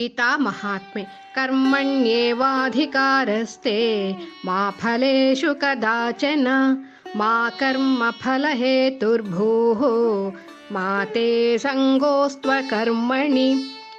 ಗೀತಾ ಮಹಾತ್ಮೆ ಕರ್ಮಣ್ಯೇವಾಧಿಕಾರಸ್ತೆ ಮಾ ಫಲೇಶು ಕದಾಚನ, ಮಾ ಕರ್ಮ ಫಲ ಹೇತುರ್ಭೂ ಮಾತೆ ಸಂಗೋಸ್ತ್ವ ಕರ್ಮಣಿ.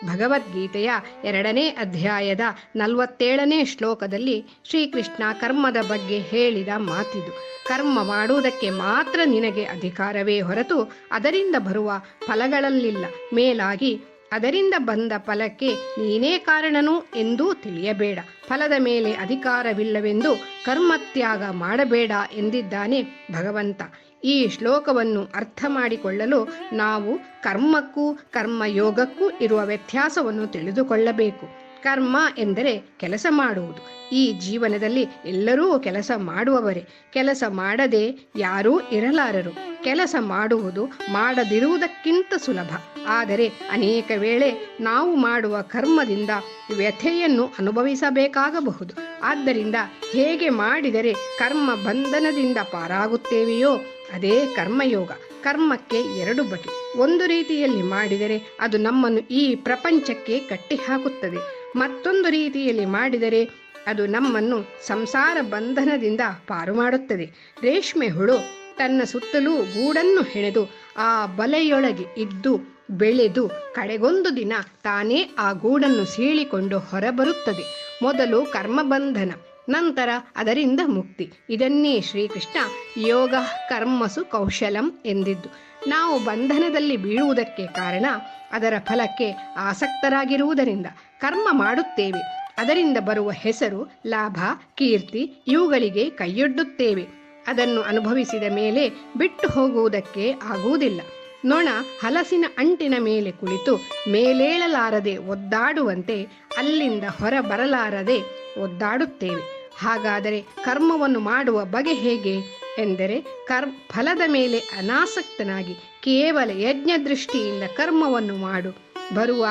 ಭಗವದ್ಗೀತೆಯ ಎರಡನೇ ಅಧ್ಯಾಯದ ನಲವತ್ತೇಳನೇ ಶ್ಲೋಕದಲ್ಲಿ ಶ್ರೀಕೃಷ್ಣ ಕರ್ಮದ ಬಗ್ಗೆ ಹೇಳಿದ ಮಾತಿದು. ಕರ್ಮ ಮಾಡುವುದಕ್ಕೆ ಮಾತ್ರ ನಿನಗೆ ಅಧಿಕಾರವೇ ಹೊರತು ಅದರಿಂದ ಬರುವ ಫಲಗಳಲ್ಲಿಲ್ಲ. ಮೇಲಾಗಿ ಅದರಿಂದ ಬಂದ ಫಲಕ್ಕೆ ನೀನೇ ಕಾರಣನು ಎಂದೂ ತಿಳಿಯಬೇಡ. ಫಲದ ಮೇಲೆ ಅಧಿಕಾರವಿಲ್ಲವೆಂದು ಕರ್ಮತ್ಯಾಗ ಮಾಡಬೇಡ ಎಂದಿದ್ದಾನೆ ಭಗವಂತ. ಈ ಶ್ಲೋಕವನ್ನು ಅರ್ಥ ಮಾಡಿಕೊಳ್ಳಲು ನಾವು ಕರ್ಮಕ್ಕೂ ಕರ್ಮಯೋಗಕ್ಕೂ ಇರುವ ವ್ಯತ್ಯಾಸವನ್ನು ತಿಳಿದುಕೊಳ್ಳಬೇಕು. ಕರ್ಮ ಎಂದರೆ ಕೆಲಸ ಮಾಡುವುದು. ಈ ಜೀವನದಲ್ಲಿ ಎಲ್ಲರೂ ಕೆಲಸ ಮಾಡುವವರೇ. ಕೆಲಸ ಮಾಡದೆ ಯಾರೂ ಇರಲಾರರು. ಕೆಲಸ ಮಾಡುವುದು ಮಾಡದಿರುವುದಕ್ಕಿಂತ ಸುಲಭ. ಆದರೆ ಅನೇಕ ವೇಳೆ ನಾವು ಮಾಡುವ ಕರ್ಮದಿಂದ ವ್ಯಥೆಯನ್ನು ಅನುಭವಿಸಬೇಕಾಗಬಹುದು. ಆದ್ದರಿಂದ ಹೇಗೆ ಮಾಡಿದರೆ ಕರ್ಮ ಬಂಧನದಿಂದ ಪಾರಾಗುತ್ತೇವೆಯೋ ಅದೇ ಕರ್ಮಯೋಗ. ಕರ್ಮಕ್ಕೆ ಎರಡು ಬಗೆ. ಒಂದು ರೀತಿಯಲ್ಲಿ ಮಾಡಿದರೆ ಅದು ನಮ್ಮನ್ನು ಈ ಪ್ರಪಂಚಕ್ಕೆ ಕಟ್ಟಿಹಾಕುತ್ತದೆ. ಮತ್ತೊಂದು ರೀತಿಯಲ್ಲಿ ಮಾಡಿದರೆ ಅದು ನಮ್ಮನ್ನು ಸಂಸಾರ ಬಂಧನದಿಂದ ಪಾರು ಮಾಡುತ್ತದೆ. ರೇಷ್ಮೆ ಹುಳು ತನ್ನ ಸುತ್ತಲೂ ಗೂಡನ್ನು ಹೆಣೆದು ಆ ಬಲೆಯೊಳಗೆ ಇದ್ದು ಬೆಳೆದು ಕಡೆಗೊಂದು ದಿನ ತಾನೇ ಆ ಗೂಡನ್ನು ಸೀಳಿಕೊಂಡು ಹೊರಬರುತ್ತದೆ. ಮೊದಲು ಕರ್ಮಬಂಧನ, ನಂತರ ಅದರಿಂದ ಮುಕ್ತಿ. ಇದನ್ನೇ ಶ್ರೀಕೃಷ್ಣ ಯೋಗ ಕರ್ಮಸು ಕೌಶಲಂ ಎಂದಿದ್ದು. ನಾವು ಬಂಧನದಲ್ಲಿ ಬೀಳುವುದಕ್ಕೆ ಕಾರಣ ಅದರ ಫಲಕ್ಕೆ ಆಸಕ್ತರಾಗಿರುವುದರಿಂದ. ಕರ್ಮ ಮಾಡುತ್ತೇವೆ. ಅದರಿಂದ ಬರುವ ಹೆಸರು ಲಾಭ, ಕೀರ್ತಿ, ಇವುಗಳಿಗೆ ಕೈಯೊಡ್ಡುತ್ತೇವೆ. ಅದನ್ನು ಅನುಭವಿಸಿದ ಮೇಲೆ ಬಿಟ್ಟು ಹೋಗುವುದಕ್ಕೆ ಆಗುವುದಿಲ್ಲ. ನೊಣ ಹಲಸಿನ ಅಂಟಿನ ಮೇಲೆ ಕುಳಿತು ಮೇಲೇಳಲಾರದೆ ಒದ್ದಾಡುವಂತೆ ಅಲ್ಲಿಂದ ಹೊರ ಬರಲಾರದೆ ಒದ್ದಾಡುತ್ತೇವೆ. ಹಾಗಾದರೆ ಕರ್ಮವನ್ನು ಮಾಡುವ ಬಗೆ ಹೇಗೆ? ಎಂದರೆ ಕರ್, ಫಲದ ಮೇಲೆ ಅನಾಸಕ್ತನಾಗಿ ಕೇವಲ ಯಜ್ಞ ದೃಷ್ಟಿಯಿಂದ ಕರ್ಮವನ್ನು ಮಾಡು. ಬರುವ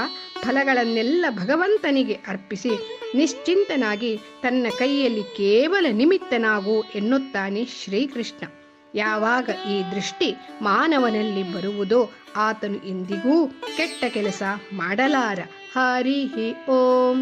ಫಲಗಳನ್ನೆಲ್ಲ ಭಗವಂತನಿಗೆ ಅರ್ಪಿಸಿ ನಿಶ್ಚಿಂತನಾಗಿ ತನ್ನ ಕೈಯಲ್ಲಿ ಕೇವಲ ನಿಮಿತ್ತನಾಗು ಎನ್ನುತ್ತಾನೆ ಶ್ರೀಕೃಷ್ಣ. ಯಾವಾಗ ಈ ದೃಷ್ಟಿ ಮಾನವನಲ್ಲಿ ಬರುವುದೋ ಆತನು ಎಂದಿಗೂ ಕೆಟ್ಟ ಕೆಲಸ ಮಾಡಲಾರ. ಹರಿ ಹಿ ಓಂ.